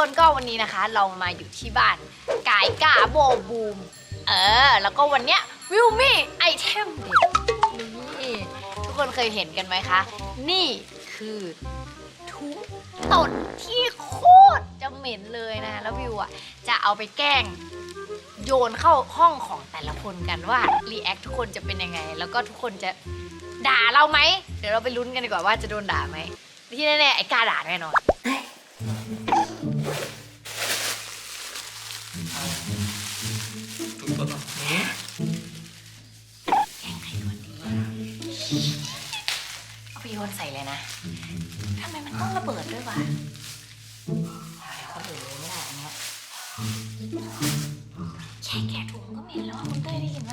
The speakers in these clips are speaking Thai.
คนก็วันนี้นะคะ เรามาอยู่ที่บ้านกายกาโบบูม เออ แล้วก็วันเนี้ยวิวมี่ไอเทมเด็ดนี่ทุกคนเคยเห็นกันไหมคะ นี่คือทุกตดที่โคตรจะเหม็นเลยนะ แล้ววิวอะจะเอาไปแกล้งโยนเข้าห้องของแต่ละคนกันว่ารีแอคทุกคนจะเป็นยังไง แล้วก็ทุกคนจะด่าเราไหม เดี๋ยวเราไปลุ้นกันดีกว่าว่าจะโดนด่าไหมที่แน่ๆไอ้กล้าด่าแน่นอน แกล้งใครคนดีเอาไปโยนใส่เลยนะทำไมมันต้องระเบิดด้วยวะทำไมคนอื่นรู้ไม่ได้อันเนี้ยแค่แกะถุงก็เหม็นแล้วอะคุณเต้ยได้ยินไหม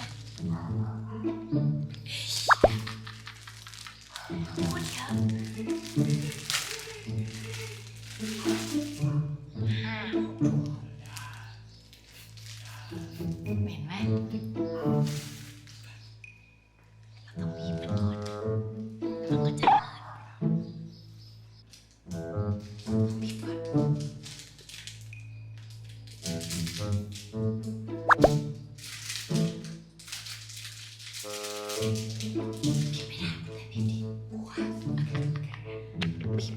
โบ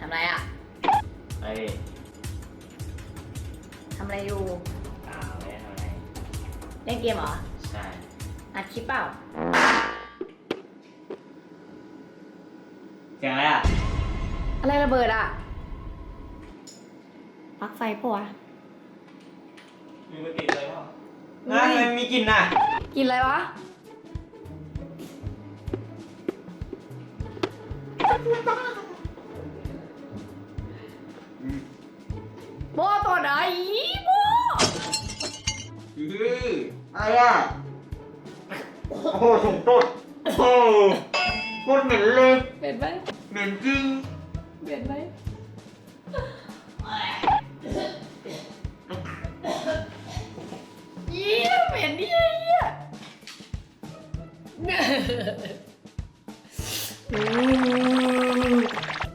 ทำไรอะเฮ้ยทำอะไรอยู่ตาไม่ได้ทำอะไร เล่นเกมเหรอใช่อัดคลิปเปล่า เสียงอะไรอะ อะไรระเบิดอะปลั๊กไฟปะวะ มีมันติดเลยเปล่าน่าทำไมมีกลิ่นอะกินอะไรวะ โบตัวไหนโบอืออะไรอะโอ้โหถุงตดโอ้โหโคตรเหม็นเลยเป็นไหมเหม็นจริงเป็นไหม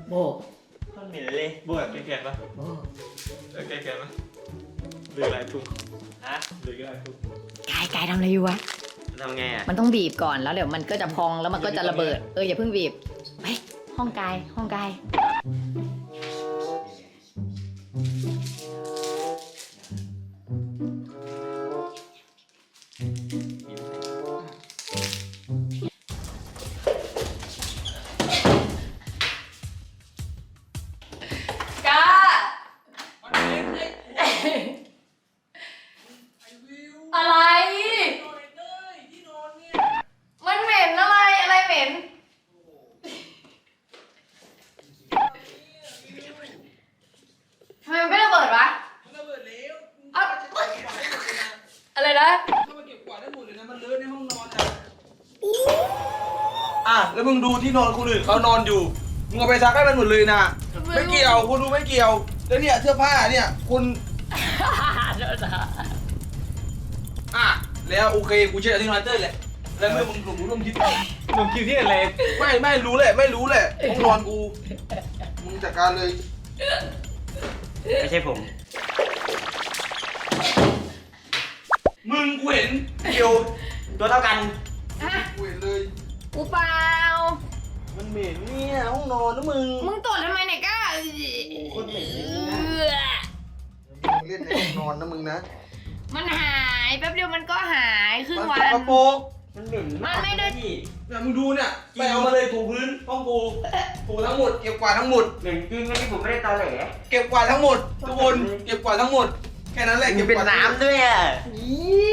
โบโคตรเหม็นเลยบวชแก่ๆปะโบเออแก่ๆปะหรืออะไรทุกฮะหรืออะไรทุกกายกายทำอะไรอยู่วะทำไงอะมันต้องบีบก่อนแล้วเดี๋ยวมันก็จะพองแล้วมันก็จะระเบิด เอออย่าเพิ่งบีบไปห้องกายห้องกาย งดูที่นอนคนอื่นเขานอนอยู่มึงเอาไปซักให้มันหมดเลยนะไม่เกี่ยวคุณดูไม่เกี่ยวแล้วเนี่ยเสื้อผ้าเนี่ยคุณอะแล้วโอเคกูเชื่อที่นอนเต้ยแหละแล้วเมื่อมึงหลงรู้ร่วมคิดหนุ่มคิวที่อะไรไม่ไม่รู้แหละไม่รู้แหละห้องนอนกูมึงจัดการเลย ไม่ใช่ผม มึงกูเห็นเดียวตัวเท่ากัน ฮะกูเห็นเลย กูเปล่า มันเหม็นเนี่ยห้องนอนนะมึง มึงตรวจทำไมเนี่ยก้าโคตรเหม็นเอเลยนะอเล่นในห้องนอนนะมึงนะมันหายแป๊บเดียวมันก็หายครึ่งมันวัสนกปรกมันเหม็นมันไม่ได้ พี่เนี่ยมึงดูเนี่ยไปเอามาเลยถูพื้นห้องกูถูทั้งหมดเก็บกวาดทั้งหมด เหม็นจริงอันนี้ผมไม่ได้ตอแหลเก็บกวาดทั้งหมด ทุกคนเก็บกวาดทั้งหมดแค่นั้นแหละมัเก็นบเป็นกวาดน้ำด้วยอะ อีกล้าขี้แตเ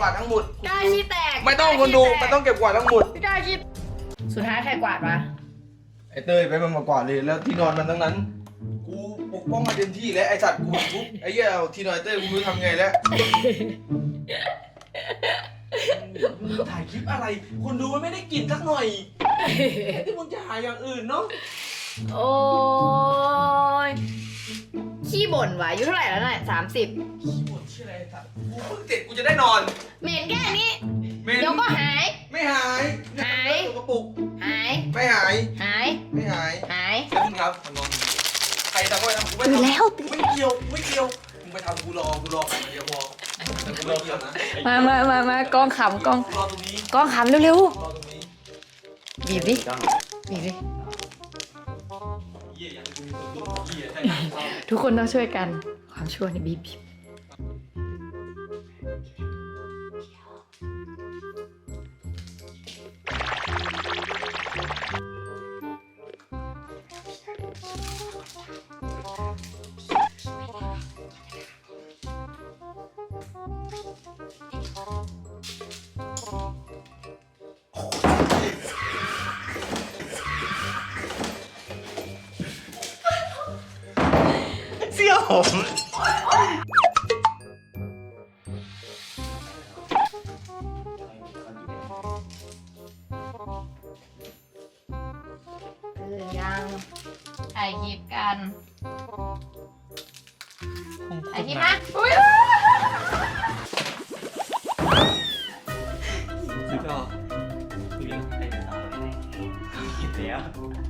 ก็กบกวาดทั้งหมดกล้าขี้แตกไม่ต้องคนดูไม่ต้องเก็บกวาดทั้งหมดกล้าขี้สุดท้ายใครกวาดวะไอ้เต้ยไปมันมากวาดเลยแล้วที่นอนมันทั้งนั้น กูปกป้องมาเต็มที่แล้วไอ้สัตว์กูปุ๊บไอ้เหี้ยเอาที่นอนไอ้เต้ยกูไม่รู้ทำไงแล้วมึงถ่ายคลิปอะไร คนดูมันไม่ได้กลิ่นสักหน่อยไอ้ที่มึงจะหาอย่างอื่นเนาะ โอ้ย ขี้บ่นว่ะอายุเท่าไหร่แล้วน่ะสามสิบขี้บ่นชื่ออะไรสัตว์กูเพิ่งเสร็จกูจะได้นอนเหม็นแค่นี้เมนเดี๋ยวก็หาย ไม่หายหายตัวกระปุกหาย ไม่หาย หาย ไม่หายหายแล้วมึงครับนอนใครทำก็ไปทำกูไม่ตื่นทำแล้วตื่นไม่เกี่ยวไม่เกี่ยวมึงไปทำกูรอกูรอก่อนเดี๋ยวพอแต่กูไม่เกี่ยวนะมามามามากล้องขำกล้องกูรอตรงนี้กล้องขำเร็วรอตรงนี้ๆบีบดิบีบดิ ทุกคนต้องช่วยกันความชั่วนี่บีบ ผมตื่นยังถ่ายคลิปกันถ่ายคลิปนะอุ้ย เลย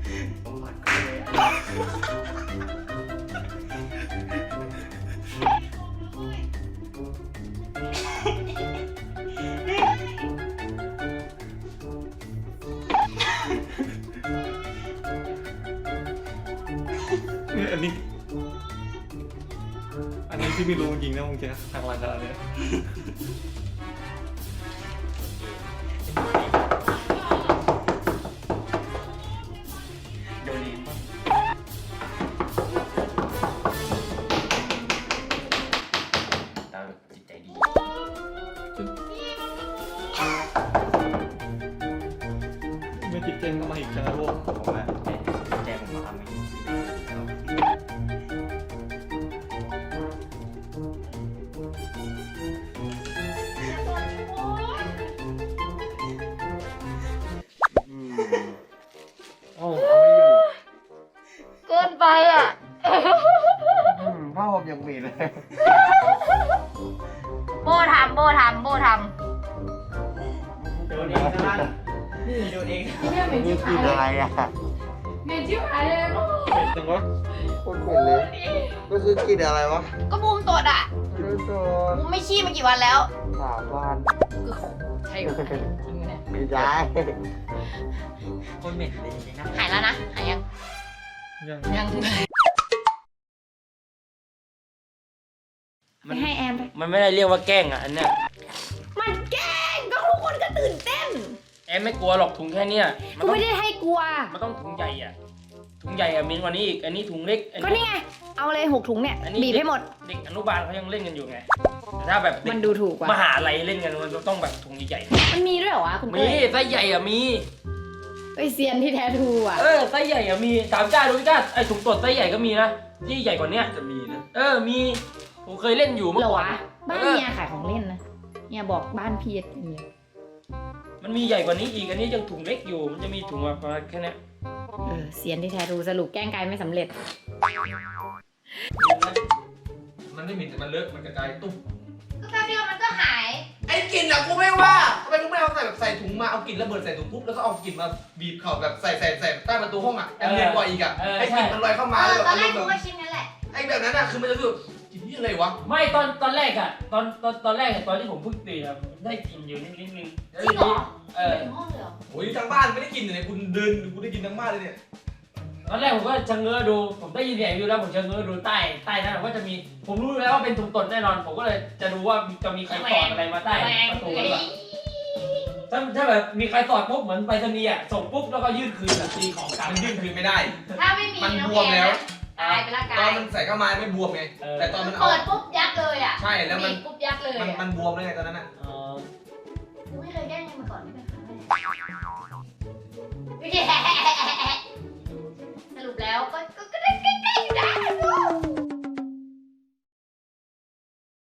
อันนี้ อันนี้ที่ไม่รู้จริงนะมึงจะทางวันอะไรเนี่ย เนี่ยเหม็นนี่ชิบกิหานยอะไรอะเหม็นชิบหายเลยลูกเป็นจังวะโคตรเหม็นเลยก็คือกินอะไรวะก็บูมตดอะไม่รู้ตัวบูมไม่ขี้มากี่วันแล้วสามวันใช่เหรอจริงไหมเนี่ยไม่ได้คนเหม็นเลยจริงๆนะหายแล้วนะหายยังยังยังไม่ให้แอมไปมันไม่ได้เรียกว่าแกล้งอะอันเนี้ย แอมไม่กลัวหรอกถุงแค่เนี้ยมันกูต้องไม่ได้ให้กลัว มันต้องถุงใหญ่อะถุงใหญ่อะมีกว่านี้อีก อันนี้ถุงเล็กอัก็นี่ไง เอาเลยหกถุงเนี่ย อันนี้บีบให้หมด เด็กอนุบาลเขายังเล่นกันอยู่ไง แต่ถ้าแบบเด็กมันดูถูกว่ะ มหาลัยเล่นกันมันต้องแบบถุงใหญ่มันมีด้วยเหรอวะคุณๆเต้มียไส้ใหญ่อะมี ไอเซียนที่แท้ทรูอะ เออไส้ใหญ่อะมีสามจ้าดูจ้าไอถุงตดไส้ใหญ่ก็มีนะที่ใหญ่กว่าเนี้ยจะมีนะเออมีผมเคยเล่นอยู่เมื่เหรออก่อนวะ บ้านเมียขายของเล่นนะเนี่ยบอกบ้านพี่เนี่ย มันมีใหญ่กว่านี้อีกอันนี้ยังถุงเล็กอยู่ มันจะมีถุงแบบประมาณแค่เนี้ยเออเซียนที่แท้ทรูสรุปแกล้งกายไม่สำเร็จ มันไม่เหม็นแต่มันเลอะมันกระจายตุ๊บก็แป๊บเดียวมันก็หาย ไอ้กลิ่นอะกูไม่ว่าทำไมมึงไม่เอาใส่แบบใส่ถุงมาเอากลิ่นระเบิดใส่ถุงปุ๊บแล้วก็เอากลิ่นมาบีบเข่าแบบใส่ใส่ใส่ใต้ประตูห้องอะแอมเรียนกว่าอีกอะให้กลิ่นมันลอยเข้ามาแล้วแบบอารมณ์แบบนั้นแหละไอ้แบบนั้นอะคือมันจะรู้สึก กลิ่นที่อะไรวะ ไม่ตอนตอนแรกอะตอนตอนตอนแรกอะตอนที่ผมเพิ่งตื่นอะผมได้กลินอยู่นิดนิดนึงแล้วจริงเหรอเออถึงห้องเลยเหรอโอ้ยทั้งบ้านไม่ได้กินเลยคุณเดินกูได้กินทั้งบ้านเลยเนี่ยตอนแรกผมก็ชะเง้อดูผมได้ยินเสียงอยู่แล้วผมชะเง้อดูใต้ใต้นั้นก็จะมีผมรู้แล้วว่าเป็นถุงตดแน่นอน ผมก็เลยจะดูว่าจะมีใครสอดอะไรมาใต้แรงประตูเลหรือเปล่าถ้าถ้าแบบมีใครสอดปุ๊บเหมือนไปรษณีย์อะส่งปุ๊บแล้วก็ยื่นคืนแบบตีของกลางมันยื่นคืนไม่ได้ ถ้าไม่มีมันน้องบวมแล้ว อายไปละตกาอนมันใส่เข้ามาไม่บวมไงแต่ตอนมันเอา เปิดปุ๊บยักเลยอะใช่แล้วมัน บีบปุ๊บยักเลยมันบวมเลยไงตอนนั้นอะ อ๋อไม่เคยแกล้งใครมาก่อนนี่เป็นครสรุปแล้วก็